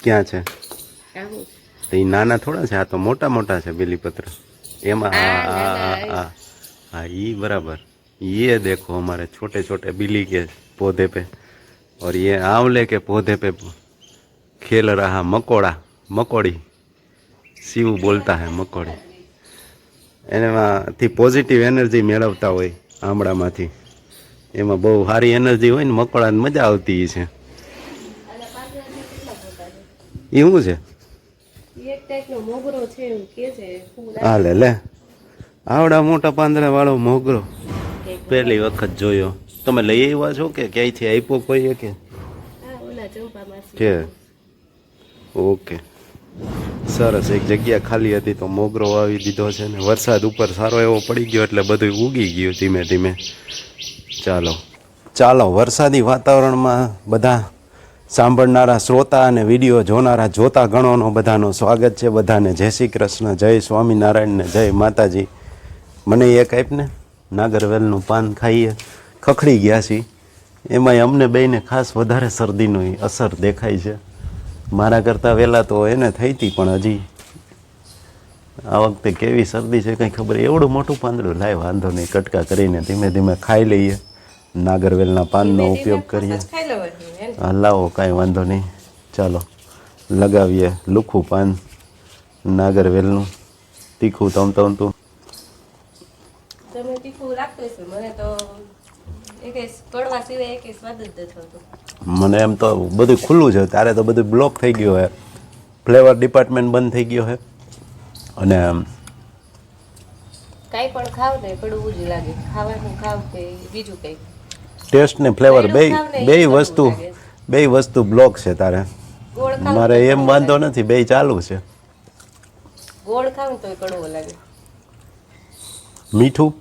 ક્યાં છે આવું તો એ નાના થોડા છે આ તો મોટા મોટા છે બેલીપત્ર એમાં આ હા હા નાના હા हाँ ये बराबर ये देखो हमारे छोटे छोटे बिल्ली के पौधे पे और ये आंवले के पौधे पे खेल रहा मकोड़ा मकोड़ी શિવ બોલતા હે મકોડી એનામાંથી પોઝિટિવ એનર્જી મેળવતા હોય આમળામાંથી એમાં બહુ સારી એનર્જી હોય ને મકોડાને મજા આવતી છે એ શું છે છે એવું છે ફૂલ હા લે લે. આવડા મોટા પાંદડા વાળો મોગરો. પહેલી વખત જોયો. તમે લઈ આવ્યા છો કે ક્યાંયથી આપ્યો કોઈએ કે કે? ઓકે. સરસ એક જગ્યા ખાલી હતી તો મોગરો વાવી દીધો છે ને. વરસાદ ઉપર સારો એવો પડી ગયો એટલે બધું ઉગી ગયું ધીમે ધીમે. ચાલો. ચાલો વરસાદી વાતાવરણમાં બધા સાંભળનારા શ્રોતા અને વીડિયો જોનારા જોતા ગણોનો બધાનો સ્વાગત છે. બધાને જય શ્રી કૃષ્ણ જય સ્વામિનારાયણ ને જય માતાજી. મને એક આપને નાગરવેલનું પાન ખાઈએ. ખખડી ગયા છીએ. એમાંય અમને બેને ખાસ વધારે શરદીની અસર દેખાય છે. મારા કરતાં વહેલા તો એને થઈ હતી પણ હજી. આ વખતે કેવી શરદી છે કંઈ ખબર? એવડું મોટું પાંદડું લાય વાંધો નહીં. કટકા કરીને ધીમે ધીમે ખાઈ લઈએ. નાગરવેલના પાનનો ઉપયોગ કરીએ. લાવો કાંઈ વાંધો નહીં. ચાલો લગાવીએ લુખું પાન નાગરવેલનું તીખું તમ તમે તો મને એમ તો બધું ખુલ્લું છે તારે તો બધું બ્લોક થઈ ગયું હોય ફ્લેવર ડિપાર્ટમેન્ટ બંધ થઈ ગયો છે અને કાંઈ પણ ખાવ ને કડવું જ લાગે. ખાવાનું ખાવ કે બીજું કંઈ. ટેસ્ટ ને ફ્લેવર બે બે વસ્તુ. બે વસ્તુ બ્લોક છે તારે. મારે એમ વાંધો નથી બે ચાલુ છે. ગોળ ખાવું તો કડવો લાગે. મીઠું?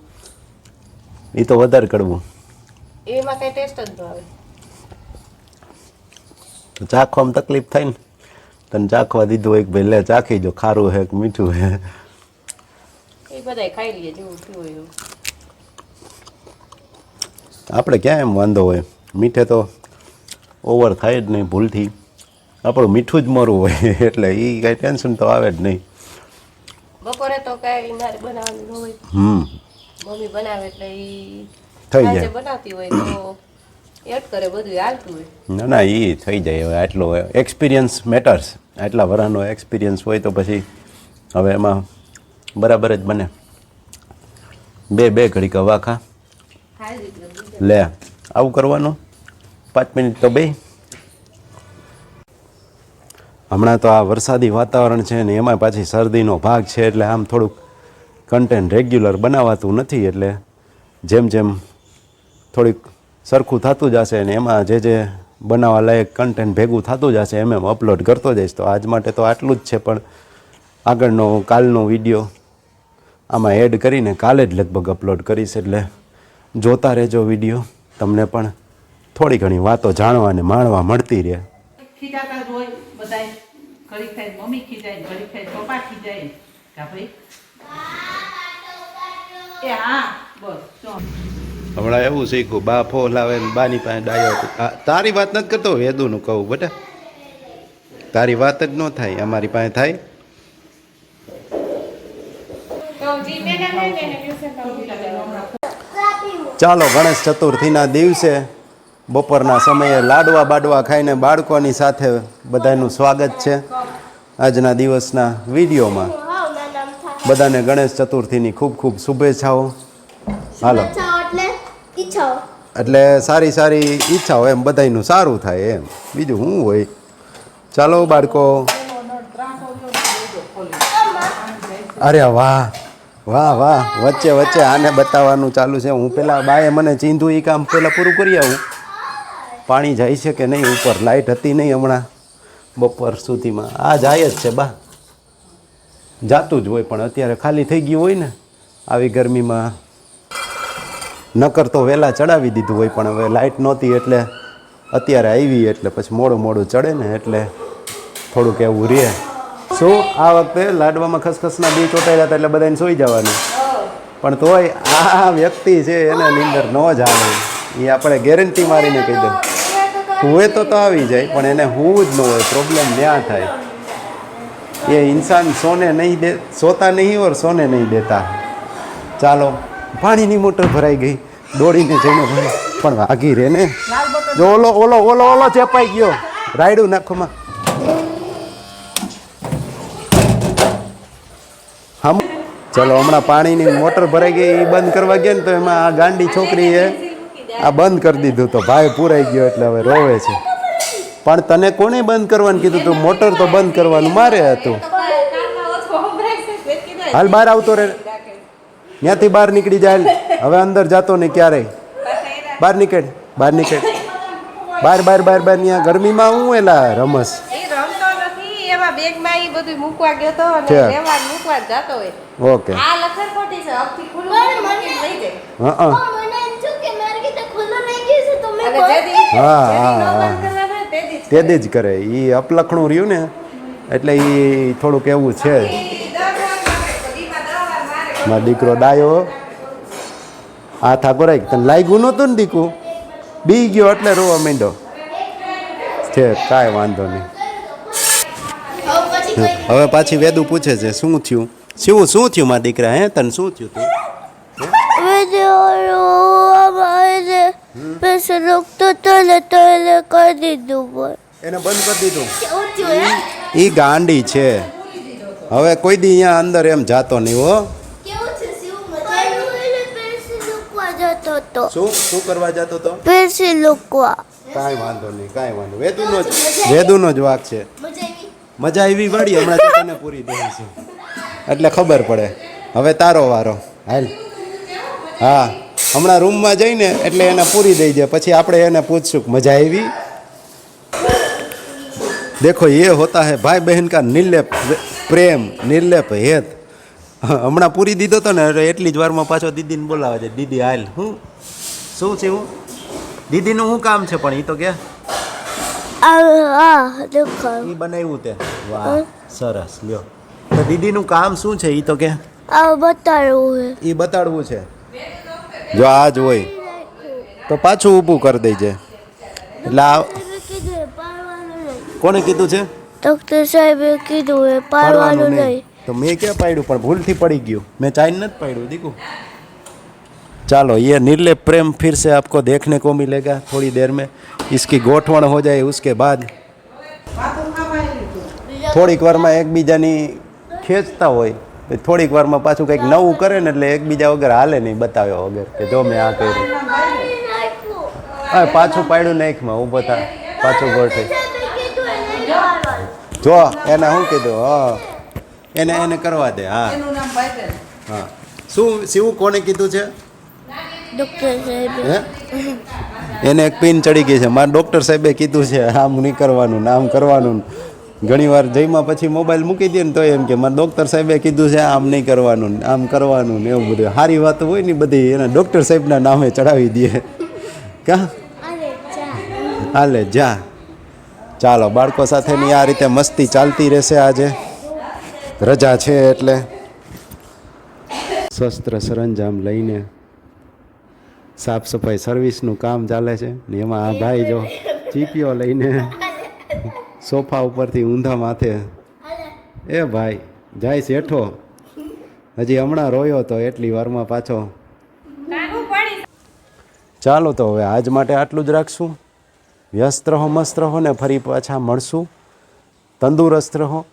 એ તો વધારે કડવું. એમાં કઈ ટેસ્ટ જ ન આવે. ચાખવામાં તકલીફ થાય ને? તને ચાખવા દીધું હોય કે ભાઈ લે ચાખી જો ખારું હે કે મીઠું હે? એ બધાય ખાઈ લઈએ જેવું થયું હોય આપણે ક્યાં એમ વાંધો હોય? મીઠે તો ઓવર થાય જ નહીં ભૂલથી. આપણું મીઠું જ મરવું હોય એટલે એ કાંઈ ટેન્શન તો આવે જ નહીં. બપોરે તો કાંઈ મારે બનાવવાનું હોય. હમ. મમ્મી બનાવે એટલે એ થઈ જાય. બનાવતી હોય તો એડ કરે બધું હાલતું હોય. ના ના એ થઈ જાય હવે આટલો એક્સપિરિયન્સ મેટર્સ આટલા વરાનો એક્સપિરિયન્સ હોય તો પછી હવે એમાં બરાબર જ બને. બે બે ઘડીક હવા ખા. ખાઈ લીધું લે આવું કરવાનું? પાંચ મિનિટ તો બે. હમણાં તો આ વરસાદી વાતાવરણ છે ને એમાં પાછી શરદીનો ભાગ છે એટલે આમ થોડુંક કન્ટેન્ટ રેગ્યુલર બનાવાતું નથી એટલે જેમ જેમ થોડીક સરખું થતું જશે ને એમાં જે જે બનાવવા લાયક કન્ટેન્ટ ભેગું થતું જશે એમ એમ અપલોડ કરતો જઈશ. તો આજ માટે તો આટલું જ છે, પણ આગળનો કાલનો વીડિયો આમાં એડ કરીને કાલે જ લગભગ અપલોડ કરીશ એટલે જોતા રહેજો વીડિયો તમને પણ થોડી ઘણી વાતો જાણવા અને માણવા મળતી રહે. ખીજાતા હોય બધાય. ઘડીક થાય મમ્મી ખીજાય ઘડીક થાય પપ્પા ખીજાય કા ભાઈ. એ હા બસ જો હમણાં એવું શીખું બા ફો લાવે ને બાની પાસે ડાયો તારી વાત નથી કરતો વેદુનું કહું બેટા. તારી વાત જ ન થાય અમારી પાસે થાય. ચાલો ગણેશ ચતુર્થીના દિવસે બપોરના સમયે લાડવા બાડવા ખાઈને બાળકોની સાથે બધાનું સ્વાગત છે. આજના દિવસના વિડીયોમાં બધાને ગણેશ ચતુર્થીની ખૂબ ખૂબ શુભેચ્છાઓ. હાલો. એટલે સારી સારી ઈચ્છાઓ એમ બધાયનું સારું થાય એમ. બીજું શું હોય? ચાલો બાળકો. અરે વાહ વાહ વાહ. વચ્ચે વચ્ચે આને બતાવવાનું ચાલુ છે. હું પેલા બાએ મને ચીંધું એ કામ પહેલાં પૂરું કરી આવું. પાણી જાય છે કે નહીં ઉપર? લાઇટ હતી નહીં હમણાં બપોર સુધીમાં? આ જાય જ છે, બા. જાતું જ હોય, પણ અત્યારે ખાલી થઈ ગયું હોય ને, આવી ગરમીમાં. નકર તો વહેલા ચડાવી દીધું હોય, પણ હવે લાઇટ નહોતી એટલે અત્યારે આવી એટલે પછી મોડું મોડું ચડે ને એટલે થોડુંક એવું રહે. શું? આ વખતે લાડવામાં ખસખસના બી ચોંટાયેલા હતા એટલે બધાને સૂઈ જવાનું. પણ તોય આ વ્યક્તિ છે, એને નીંદર ન જ આવે. એ આપણે ગેરંટી મારીને કહી દે. હોય તો તો આવી જાય, પણ એને હોવું જ ન હોય પ્રોબ્લેમ ત્યાં થાય. એ ઇન્સાન સોને નહીં દે, સોતા નહીં ઓર સોને નહીં દેતા. ચાલો, પાણીની મોટર ભરાઈ ગઈ, દોડીને જઈને ભરે પણ વાગી રે ને. જો ઓલો ઓલો ઓલો ઓલો ચેપાઈ ગયો. રાયડું નાખોમાં હમ. ચલો, હમણાં પાણીની મોટર ભરાઈ ગઈ એ બંધ કરવા ગયા ને તો એમાં આ ગાંડી છોકરી છોકરીએ આ બંધ કરી દીધું તો ભાઈ પૂરાઈ ગયો એટલે હવે રોવે છે. પણ તને કોને બંધ કરવાનું કીધું તું? મોટર તો બંધ કરવાનું મારે હતું. હાલ બહાર આવતો રે. ત્યાંથી બહાર નીકળી જાય હવે અંદર જાતો નહીં ક્યારેય. બહાર નીકળ બહાર નીકળ. બાર બાર બાર બાર ત્યાં ગરમીમાં હું એલા રમસ? એ રમતો નથી એમાં બેગમાં ઈ બધું મૂકવા ગયો તો અને છે. લેવા ને મૂકવા જ જાતો હોય. ઓકે. આ લખર ખોટી છે અબથી ખુલ્લું મૂકીને લઈ જાય. હા હા, જે હા, ન હા. બંધ કરવાના હોય તે દી જ કરે. એ અપલખણું રહ્યું ને એટલે એ થોડુંક એવું છે. મારે, દીકરો ડાયો. આ ઠાકોરાઈ તને લાગ્યું નહોતું ને દીકું? બી ગયો એટલે રોવા માંડ્યો. છે કાંઈ વાંધો નહીં. હવે હવે પાછી વેદુ પૂછે છે શું થયું? શું શું થયું મારા દીકરા હે? તને શું થયું તું? પછી રોકતો તો ને તો એને કરી દીધું એને બંધ કરી દીધું. એ ગાંડી છે. હવે કોઈ દી અહીંયા અંદર એમ જાતો નહીં હો. શું? શું કરવા જતો તો? પેન્સિલ લૂકવા કાંઈ વાંધો નહીં કાંઈ વાંધો વેદુનો જ વેદુનો જ વાક છે. મજા આવી? મજા આવી હમણાં તને પૂરી દઈશું એટલે ખબર પડે. હવે તારો વારો. હાલ. હા. હમણાં રૂમમાં જઈને એટલે એને પૂરી દઈ જાય પછી આપણે એને પૂછશું મજા આવી? દેખો એ હોતા હે ભાઈ બહેન કા નિર્લેપ પ્રેમ નિર્લેપ હેત. હમણાં પૂરી દીધો તો ને એટલી જ વારમાં પાછો દીદીને બોલાવે છે દીદી હાલ હું? શું છે હું? દીદીનું શું કામ છે પણ એ તો કે? એ બનાવ્યું તે. વાહ સરસ લ્યો. તો દીદીનું કામ શું છે એ તો કે? બતાડવું એ બતાડવું છે. જો આ જ હોય તો પાછું ઊભું કરી દેજે એટલે આ હે કીધું પાડવાનું નહીં કોને કીધું છે ડોક્ટર સાહેબે કીધું એ પાડવાનું નહીં તો મેં ક્યાં પાડ્યું પણ ભૂલથી પડી ગયું મેં ચાઇન નથી પાડ્યું દીકુ चलो ये निर्लेप प्रेम फिर से आपको देखने को मिलेगा थोड़ी देर में इसकी ગોઠવણ हो जाए उसके बाद થોડીક વારમાં એકબીજાની ખેંચતા હોય પછી થોડીક વારમાં પાછું કંઈક નવું કરે ને એટલે એકબીજા વગર હાલે નહીં બતાવ્યો વગર કે જો મેં આ કર્યું. હા પાછું પાડ્યું નાખમાં ઊભો થા પાછું ગોઠવી જો એને શું કીધું? હા એને એને કરવા દે હા. એનું નામ બાઈબલ હા. શું શિવું કોને કીધું છે? હે? એને એક પિન ચડી ગઈ છે. મારા ડૉક્ટર સાહેબે કીધું છે આમ નહીં કરવાનું નામ કરવાનું ઘણી વાર જઈમાં પછી મોબાઈલ મૂકી દે ને તો એમ કે મારા ડૉક્ટર સાહેબે કીધું છે આમ નહીં કરવાનું આમ કરવાનું ને એવું બધું. સારી વાતો હોય ને બધી એના ડૉક્ટર સાહેબના નામે ચડાવી દે. કા? હાલે જા. ચાલો બાળકો સાથેની આ રીતે મસ્તી ચાલતી રહેશે આજે. રજા છે એટલે. શસ્ત્ર સરંજામ લઈને સાફ સફાઈ સર્વિસનું કામ ચાલે છે ને એમાં આ ભાઈ જો ચીપીઓ લઈને સોફા ઉપરથી ઊંધા માથે. એ ભાઈ જાય શેઠો. હજી હમણાં રોયો તો એટલી વારમાં પાછો. ચાલો તો હવે આજ માટે આટલું જ રાખશું. વ્યસ્ત રહો મસ્ત રહો ને ફરી પાછા મળશું. તંદુરસ્ત રહો.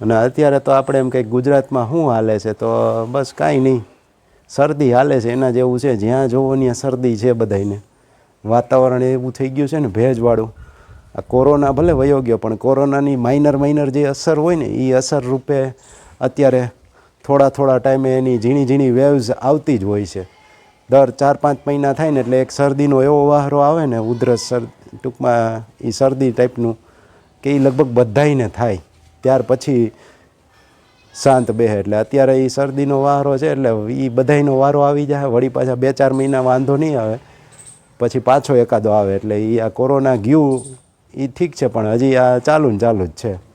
અને અત્યારે તો આપણે એમ કંઈક ગુજરાતમાં શું હાલે છે તો બસ કાંઈ નહીં. શરદી હાલે છે એના જેવું છે. જ્યાં જોવો ત્યાં શરદી છે બધાયને. વાતાવરણ એવું થઈ ગયું છે ને ભેજવાળું. આ કોરોના ભલે વયો ગયો, પણ કોરોનાની માઇનર માઇનર જે અસર હોય ને એ અસર રૂપે અત્યારે થોડા થોડા ટાઈમે એની ઝીણી ઝીણી વેવ્સ આવતી જ હોય છે. દર ચાર, પાંચ મહિના થાય ને એટલે એક શરદીનો એવો વાહરો આવે ને, ઉધરસ સર ટૂંકમાં એ શરદી ટાઈપનું કે એ લગભગ બધાયને થાય. ત્યાર પછી શાંત બેહે, એટલે અત્યારે એ શરદીનો વારો છે, એટલે એ બધાયનો વારો આવી જાય. વળી પાછા બે, ચાર મહિના વાંધો નહીં આવે. પછી પાછો એકાદો આવે, એટલે એ આ કોરોના ગયું એ ઠીક છે પણ હજી આ ચાલુ ને ચાલુ જ છે.